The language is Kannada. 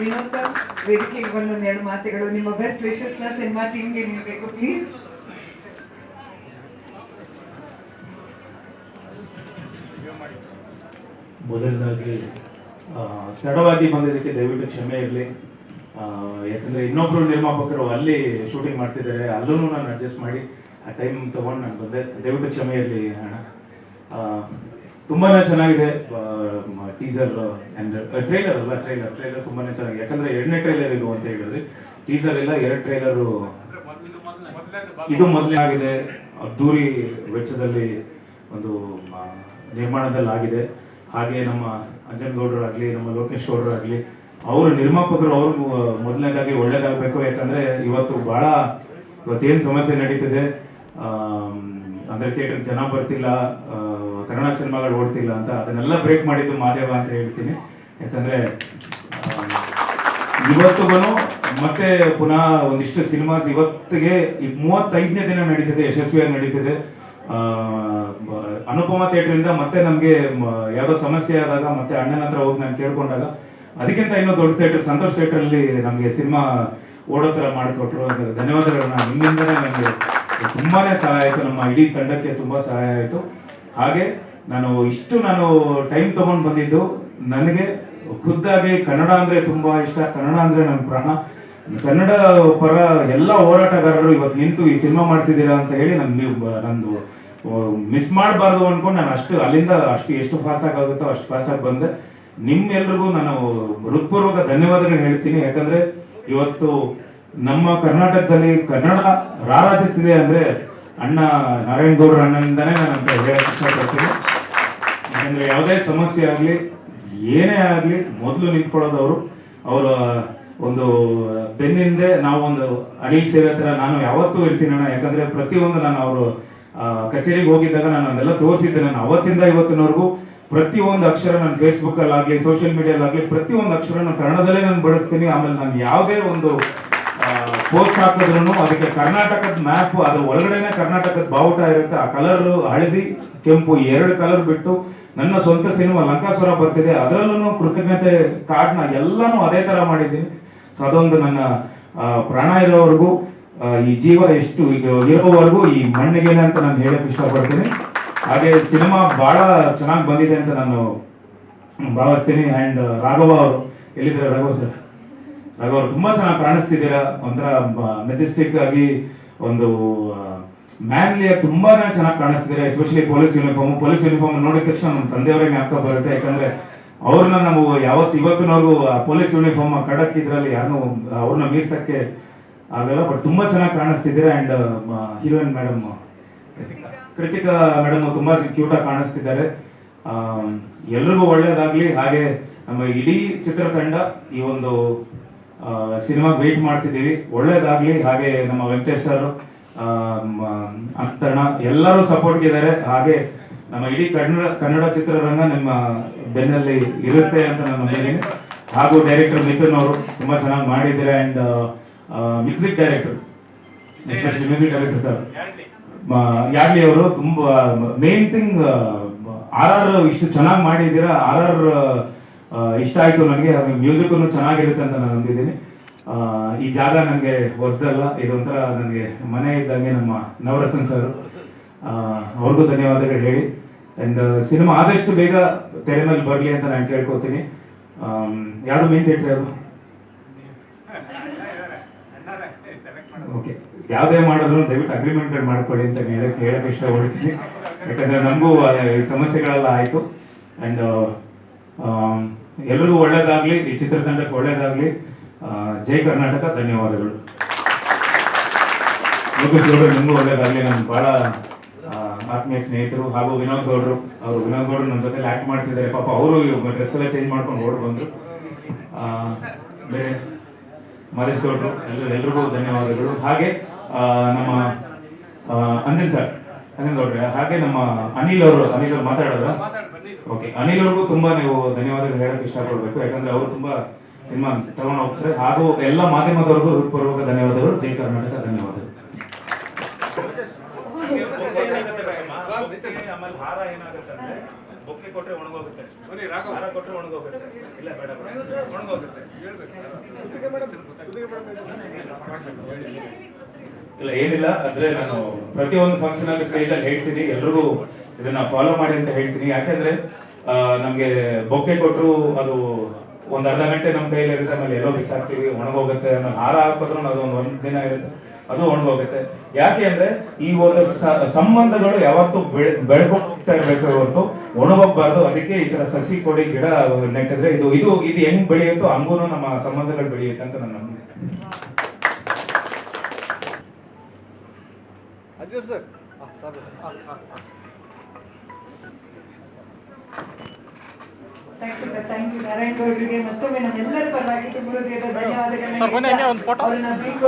ವಿನೋದ್ ಸರ್ ವೇದಿಕೆಗೆ ಎರಡು ಮಾತುಗಳು. ನಿಮ್ಮ ಬೆಸ್ಟ್ ವಿಶಸ್ನ ಸಿನಿಮಾ ಟೀಮ್ಗೆ ನೀಡಬೇಕು ಪ್ಲೀಸ್ ಮೊದಲನೇದಾಗಿ ತಡವಾಗಿ ಬಂದಿದ್ದಕ್ಕೆ ದಯವಿಟ್ಟು ಕ್ಷಮೆ ಇರಲಿ. ಯಾಕಂದರೆ ಇನ್ನೊಬ್ಬರು ನಿರ್ಮಾಪಕರು ಅಲ್ಲಿ ಶೂಟಿಂಗ್ ಮಾಡ್ತಿದ್ದಾರೆ ಅಲ್ಲೂ ನಾನು ಅಡ್ಜಸ್ಟ್ ಮಾಡಿ, ಆ ಟೈಮ್ ತೊಗೊಂಡು ನಾನು ಬಂದೆ. ದಯವಿಟ್ಟು ಕ್ಷಮೆ ಇರಲಿ, ಅಣ್ಣ. ತುಂಬಾನೇ ಚೆನ್ನಾಗಿದೆ. ಟೀಸರ್ ಅಂಡ್ ಟ್ರೈಲರ್ ಅಲ್ಲ ಟ್ರೈಲರ್ ಟ್ರೈಲರ್ ತುಂಬಾನೇ ಚೆನ್ನಾಗಿದೆ. ಯಾಕಂದ್ರೆ ಎರಡನೇ ಟ್ರೈಲರ್ ಇದು ಅಂತ ಹೇಳಿದ್ರಿ. ಟೀಸರ್ ಇಲ್ಲ, ಎರಡು ಟ್ರೈಲರ್ ಇದು ಮೊದಲೇ ಆಗಿದೆ. ಅದ್ದೂರಿ ವೆಚ್ಚದಲ್ಲಿ ಒಂದು ನಿರ್ಮಾಣದಲ್ಲಿ ಆಗಿದೆ. ಹಾಗೆ ನಮ್ಮ ಅಂಜನ್ ಗೌಡರಾಗ್ಲಿ ನಮ್ಮ ಲೋಕೇಶ್ ಗೌಡರಾಗ್ಲಿ ಅವರು ನಿರ್ಮಾಪಕರು ಅವರು ಮೊದಲನೇದಾಗಿ ಒಳ್ಳೇದಾಗಬೇಕು. ಯಾಕಂದ್ರೆ ಇವತ್ತು ಬಹಳ ಇವತ್ತೇನು ಸಮಸ್ಯೆ ನಡೀತಿದೆ ಅಂದ್ರೆ ಥಿಯೇಟರ್ ಜನ ಬರ್ತಿಲ್ಲ ಕನ್ನಡ ಸಿನಿಮಾಗಳು ಓಡ್ತಿಲ್ಲ ಅಂತ ಅದನ್ನೆಲ್ಲ ಬ್ರೇಕ್ ಮಾಡಿದ್ದು ಮಾದೇವ ಅಂತ ಹೇಳ್ತೀನಿ. ಯಾಕಂದ್ರೆ ಇವತ್ತು ಇವತ್ತಿಗೂ ಮತ್ತೆ ಪುನಃ ಒಂದಿಷ್ಟು ಸಿನಿಮಾಸ್ ಇವತ್ತಿಗೆ ಈ ಮೂವತ್ತೈದನೇ ದಿನ ನಡೀತಿದೆ, ಯಶಸ್ವಿಯಾಗಿ ನಡೀತಿದೆ. ಅನುಪಮ ಥಿಯೇಟ್ರಿಂದ ಮತ್ತೆ ನಮಗೆ ಯಾವುದೋ ಸಮಸ್ಯೆ ಆದಾಗ ಮತ್ತೆ ಅಣ್ಣನ ಹತ್ರ ಹೋಗಿ ನಾನು ಕೇಳ್ಕೊಂಡಾಗ, ಅದಕ್ಕಿಂತ ಇನ್ನೂ ದೊಡ್ಡ ಥಿಯೇಟರ್, ಸಂತೋಷ್ ಥಿಯೇಟ್ರಲ್ಲಿ ನಮಗೆ ಸಿನಿಮಾ ಓಡೋ ಥರ ಮಾಡಿಕೊಟ್ರು ಧನ್ಯವಾದಗಳನ್ನ. ನಿಮ್ಮಿಂದನೇ ನನಗೆ ತುಂಬಾನೇ ಸಹಾಯ ಆಯಿತು. ನಮ್ಮ ಇಡೀ ತಂಡಕ್ಕೆ ತುಂಬಾ ಸಹಾಯ ಆಯಿತು. ಹಾಗೆ ನಾನು ಇಷ್ಟು ನಾನು ಟೈಮ್ ತಗೊಂಡು ಬಂದಿದ್ದು. ನನಗೆ ಖುದ್ದಾಗಿ ಕನ್ನಡ ಅಂದರೆ ತುಂಬಾ ಇಷ್ಟ. ಕನ್ನಡ ಅಂದರೆ ನನ್ನ ಪ್ರಾಣ. ಕನ್ನಡ ಪರ ಎಲ್ಲ ಹೋರಾಟಗಾರರು ಇವತ್ತು ನಿಂತು ಈ ಸಿನಿಮಾ ಮಾಡ್ತಿದ್ದೀರಾ ಅಂತ ಹೇಳಿ ನನ್ ನೀವು ಬ- ನಂದು ಮಿಸ್ ಮಾಡಬಾರ್ದು ಅನ್ಕೊಂಡು ನಾನು ಅಷ್ಟು ಅಲ್ಲಿಂದ ಅಷ್ಟು ಎಷ್ಟು ಫಾಸ್ಟ್ ಆಗಿ ಆಗುತ್ತೋ ಅಷ್ಟು ಫಾಸ್ಟ್ ಆಗಿ ಬಂದೆ. ನಿಮ್ಮೆಲ್ರಿಗೂ ನಾನು ಹೃತ್ಪೂರ್ವಕ ಧನ್ಯವಾದಗಳು ಹೇಳ್ತೀನಿ. ಯಾಕಂದ್ರೆ ಇವತ್ತು ನಮ್ಮ ಕರ್ನಾಟಕದಲ್ಲಿ ಕನ್ನಡ ರಾರಾಜಿಸಿದೆ ಅಂದ್ರೆ ಅಣ್ಣ ನಾರಾಯಣ ಗೌಡ್ರ ಅಣ್ಣನಿಂದಾನೇ ನಾನು ಅಂತ ಹೇಳಕ್ ಇಷ್ಟಪಡ್ತೀನಿ. ಯಾಕಂದ್ರೆ ಯಾವುದೇ ಸಮಸ್ಯೆ ಆಗಲಿ, ಏನೇ ಆಗಲಿ, ಮೊದಲು ನಿಂತ್ಕೊಳ್ಳೋದು ಅವರು. ಅವರ, ಒಂದು ಬೆನ್ನಿಂದೆ ನಾವು ಒಂದು ಅನಿಲ್ ಸೇವೆ ಹತ್ರ ನಾನು ಯಾವತ್ತೂ ಇರ್ತೀನಿ ಅಣ್ಣ. ಯಾಕಂದ್ರೆ ಪ್ರತಿಯೊಂದು ನಾನು ಅವರು ಕಚೇರಿಗೆ ಹೋಗಿದ್ದಾಗ ನಾನು ಅದೆಲ್ಲ ತೋರಿಸಿದ್ದೆ. ನಾನು ಅವತ್ತಿಂದ ಇವತ್ತಿನವರೆಗೂ ಪ್ರತಿಯೊಂದು ಅಕ್ಷರ ನಾನು ಫೇಸ್ಬುಕ್ ಅಲ್ಲಿ ಆಗ್ಲಿ ಸೋಷಿಯಲ್ ಮೀಡಿಯಲ್ಲಾಗಲಿ ಪ್ರತಿಯೊಂದು ಅಕ್ಷರ ನಾನು ಕನ್ನಡದಲ್ಲೇ ನಾನು ಬಳಸ್ತೀನಿ. ಆಮೇಲೆ ನಾನು ಯಾವುದೇ ಒಂದು ಪೋಸ್ಟ್ ಹಾಕಿದ್ರು ಅದಕ್ಕೆ ಕರ್ನಾಟಕದ ಮ್ಯಾಪ್ ಅದ್ರ ಒಳಗಡೆನೆ ಕರ್ನಾಟಕದ ಬಾವುಟ ಇರುತ್ತೆ. ಆ ಕಲರ್ ಹಳದಿ, ಕೆಂಪು ಎರಡು ಕಲರ್ ಬಿಟ್ಟು ನನ್ನ ಸ್ವಂತ ಸಿನಿಮಾ ಲಂಕಾಸುರ ಬರ್ತಿದೆ. ಅದರಲ್ಲೂ ಕೃತಜ್ಞತೆ ಕಾರ್ಡ್ನ ಎಲ್ಲಾನು ಅದೇ ತರ ಮಾಡಿದ್ದೀನಿ. ಸೊ ಅದೊಂದು ನನ್ನ ಪ್ರಾಣ ಇರೋವರೆಗೂ ಈ ಜೀವ ಎಷ್ಟು ಇರೋವರೆಗೂ ಈ ಮಣ್ಣಿಗೇನೆ ಅಂತ ನಾನು ಹೇಳಕ್ ಇಷ್ಟಪಡ್ತೀನಿ. ಹಾಗೆ ಸಿನಿಮಾ ಬಹಳ ಚೆನ್ನಾಗಿ ಬಂದಿದೆ ಅಂತ ನಾನು ಭಾವಿಸ್ತೀನಿ. ಅಂಡ್ ರಾಘವ ಅವರು ಎಲ್ಲಿದ್ದಾರೆ ರಾಘವ ಸರ್? ಅವ್ರು ತುಂಬಾ ಚೆನ್ನಾಗಿ ಕಾಣಿಸ್ತಿದ್ದೀರಾ? ಒಂಥರ ಮೆಜೆಸ್ಟಿಕ್ ಆಗಿ ಒಂದು ಮ್ಯಾನ್ಲಿ ತುಂಬಾನೇ ಚೆನ್ನಾಗಿ ಕಾಣಿಸ್ತಿದ್ದೀರಾ? Especially police uniform police uniform ನೋಡಿದ ತಕ್ಷಣ ನಮ್ಮ ತಂದೆಯವರೇ ಜ್ಞಾಪಕ ಬರುತ್ತೆ. ಯಾಕಂದ್ರೆ ಅವ್ರನ್ನ ನಾವು ಯಾವತ್ತು, ಇವತ್ತಿನವರೆಗೂ ಪೊಲೀಸ್ ಯೂನಿಫಾರ್ಮ್ ಕಡಕ್ ಇದ್ರಲ್ಲಿ ಯಾರು ಅವ್ರನ್ನ ಮೀರ್ಸಕ್ಕೆ ಆಗಲ್ಲ. ಬಟ್ ತುಂಬಾ ಚೆನ್ನಾಗಿ ಕಾಣಿಸ್ತಿದ್ದೀರಾ? And heroine madam Krithika. Madam ತುಂಬಾ ಕ್ಯೂಟ್ ಆಗಿ ಕಾಣಿಸ್ತಿದ್ದಾರೆ. ಎಲ್ರಿಗೂ ಒಳ್ಳೇದಾಗ್ಲಿ. ಹಾಗೆ ನಮ್ಮ ಇಡೀ ಚಿತ್ರತಂಡ ಈ ಒಂದು ಸಿನಿಮಾ ವೇಟ್ ಮಾಡ್ತಿದ್ದೀವಿ. ಒಳ್ಳೇದಾಗಲಿ. ಹಾಗೆ ನಮ್ಮ ವೆಂಕಟೇಶ್ ಸರ್ ಅಂತಣ್ಣ ಎಲ್ಲರೂ ಸಪೋರ್ಟ್ ಇದ್ದಾರೆ ಹಾಗೆ ನಮ್ಮ ಇಡೀ ಕನ್ನಡ ಕನ್ನಡ ಚಿತ್ರರಂಗ ನಿಮ್ಮ ಬೆನ್ನಲ್ಲಿ ಇರುತ್ತೆ ಅಂತ ನಾನು ನಂಬಿದ್ದೀನಿ. ಹಾಗೂ ಡೈರೆಕ್ಟರ್ ಮಿಥುನ್ ಅವರು ತುಂಬಾ ಚೆನ್ನಾಗಿ ಮಾಡಿದ್ದಾರೆ. And music director especially music director sir ಯಾರ್ಲಿ ಅವರು ತುಂಬಾ ಮೇನ್ ಥಿಂಗ್ ಆರ್ ಆರ್ ಇಷ್ಟು ಚೆನ್ನಾಗಿ ಮಾಡಿದ್ದೀರಾ? ಆರ್ ಆರ್ ಇಷ್ಟ ಆಯ್ತು ನನಗೆ ಮ್ಯೂಸಿಕ್ ಚೆನ್ನಾಗಿರುತ್ತೆ ಅಂತ ನಾನು ಅಂದಿದ್ದೀನಿ. ಈ ಜಾಗ ನನಗೆ ಹೊಸದಲ್ಲ, ಇದೊಂಥರ ನನಗೆ ಮನೆ ಇದ್ದಂಗೆ ನಮ್ಮ ನವರಸನ್ ಸರ್. ಅವ್ರಿಗೂ ಧನ್ಯವಾದಗಳು ಹೇಳಿ. ಅಂಡ್ ಸಿನಿಮಾ ಆದಷ್ಟು ಬೇಗ ತೆರೆ ಮೇಲೆ ಬರಲಿ ಅಂತ ನಾನು ಕೇಳ್ಕೊತೀನಿ. ಯಾರು ಮೇನ್ ಥಿಯೇಟ್ರ್ ಯಾವುದು ಓಕೆ ಯಾವುದೇ ಮಾಡಿದ್ರು ದಯವಿಟ್ಟು ಅಗ್ರಿಮೆಂಟ್ ಮಾಡ್ಕೊಳ್ಳಿ ಅಂತ ಹೇಳಕ್ ಹೇಳಕ್ ಇಷ್ಟಪಡ್ತೀನಿ. ಯಾಕಂದ್ರೆ ನಮಗೂ ಸಮಸ್ಯೆಗಳೆಲ್ಲ ಆಯಿತು. ಅಂಡ್ ಎಲ್ರಿಗೂ ಒಳ್ಳೇದಾಗಲಿ, ಈ ಚಿತ್ರತಂಡಕ್ಕೆ ಒಳ್ಳೇದಾಗಲಿ. ಜೈ ಕರ್ನಾಟಕ, ಧನ್ಯವಾದಗಳು. ಲೋಕೇಶ್ ಗೌಡರು ನಿಮಗೂ ಒಳ್ಳೇದಾಗ್ಲಿ. ನಮ್ಮ ಬಹಳ ಆತ್ಮೀಯ ಸ್ನೇಹಿತರು ಹಾಗೂ ವಿನೋದ್ ಗೌಡ್ರು. ಅವರು ವಿನೋದ್ ಗೌಡ್ರು ನಮ್ಮ ಜೊತೆ ಆಕ್ಟ್ ಮಾಡ್ತಿದ್ದಾರೆ. ಪಾಪ ಅವರು ಡ್ರೆಸ್ ಎಲ್ಲ ಚೇಂಜ್ ಮಾಡ್ಕೊಂಡು ಓಡ್ ಬಂದರು. ಬೇರೆ ಮಹೇಶ್ ಗೌಡ್ರು ಎಲ್ಲರೂ ಎಲ್ರಿಗೂ ಧನ್ಯವಾದಗಳು. ಹಾಗೆ ನಮ್ಮ ಅಂಜನ್ ಸರ್, ಅಂಜನ್ ಗೌಡ್ರೆ, ಹಾಗೆ ನಮ್ಮ ಅನಿಲ್ ಅವರು ಅನಿಲ್ ಅವರು ಮಾತಾಡೋದ್ರ ಓಕೆ ಅನಿಲ್ ಅವ್ರಿಗೂ ತುಂಬಾ ನೀವು ಧನ್ಯವಾದಗಳು ಹೇಳಕ್ ಇಷ್ಟಪಡಬೇಕು. ಯಾಕಂದ್ರೆ ಅವರು ತುಂಬಾ ಸಿನಿಮಾ ತಗೊಂಡು ಹೋಗ್ತಾರೆ. ಹಾಗೂ ಎಲ್ಲ ಮಾಧ್ಯಮದವರೆಗೂ ಹೃತ್ಪೂರ್ವಕ ಧನ್ಯವಾದಗಳು. ಜೈ ಕರ್ನಾಟಕ ಧನ್ಯವಾದಗಳು. ಆಮೇಲೆ ಹಾರ ಏನಾಗುತ್ತೆ ಅಂದ್ರೆ ಬೊಕ್ಕೆ ಕೊಟ್ರೆ ಒಣಗೋಗುತ್ತೆ. ಹಾರ ಕೊಟ್ರೆ ಒಣಗೋಗುತ್ತೆ. ಇಲ್ಲ ಬೇಡ ಬೇಡ. ಒಣಗೋಗುತ್ತೆ. ಇಲ್ಲ ಏನಿಲ್ಲ. ಅಂದ್ರೆ ನಾನು ಪ್ರತಿಯೊಂದು ಫಂಕ್ಷನ್ ಅಲ್ಲಿ ಸ್ಟೇಜ್ ಅಲ್ಲಿ ಹೇಳ್ತೀನಿ. ಎಲ್ರಿಗೂ ಇದನ್ನ ಫಾಲೋ ಮಾಡಿ ಅಂತ ಹೇಳ್ತೀನಿ. ಯಾಕಂದ್ರೆ ನಮಗೆ ನಮ್ಗೆ ಬೊಕ್ಕೆ ಕೊಟ್ಟರು ಅದು ಒಂದು ಅರ್ಧ ಗಂಟೆ ನಮ್ಮ ಕೈಯಲ್ಲಿ ಇರುತ್ತೆ ಆಮೇಲೆ ಎಲ್ಲೋ ಬಿಸಾಕ್ತೀವಿ ಒಣಗೋಗುತ್ತೆ ಆಮೇಲೆ ಹಾರ ಹಾಕಿದ್ರು ಅದು ಒಂದು ಒಂದು ದಿನ ಇರುತ್ತೆ ಅದು ಒಣಗೋಗುತ್ತೆ. ಯಾಕೆ ಅಂದ್ರೆ ಈ ಒಂದು ಸಂಬಂಧಗಳು ಯಾವತ್ತೂ ಬೆಳೆ ಬೆಳ್ಕೊಂಡು ಹೋಗ್ತಾ ಇರ್ಬೇಕು ಹೊರತು ಒಣಗೋಗ್ಬಾರ್ದು. ಅದಕ್ಕೆ ಈ ತರ ಸಸಿ ಕೊಡಿ ಗಿಡ ನೆಟ್ಟಿದ್ರೆ ಇದು ಇದು ಇದು ಹೆಂಗ್ ಬೆಳೆಯುತ್ತೋ ಹಂಗೂ ನಮ್ಮ ಸಂಬಂಧಗಳು ಬೆಳೆಯುತ್ತೆ ಅಂತ ನನ್ನ ನಂಬಿಕೆ. ಸರ್. ಥ್ಯಾಂಕ್ ಯು ನಾರಾಯಣ್ ಗೌಡ್ರಿಗೆ ಮತ್ತೊಮ್ಮೆ ನಮ್ಮೆಲ್ಲರ ಪರವಾಗಿ ತುಂಬ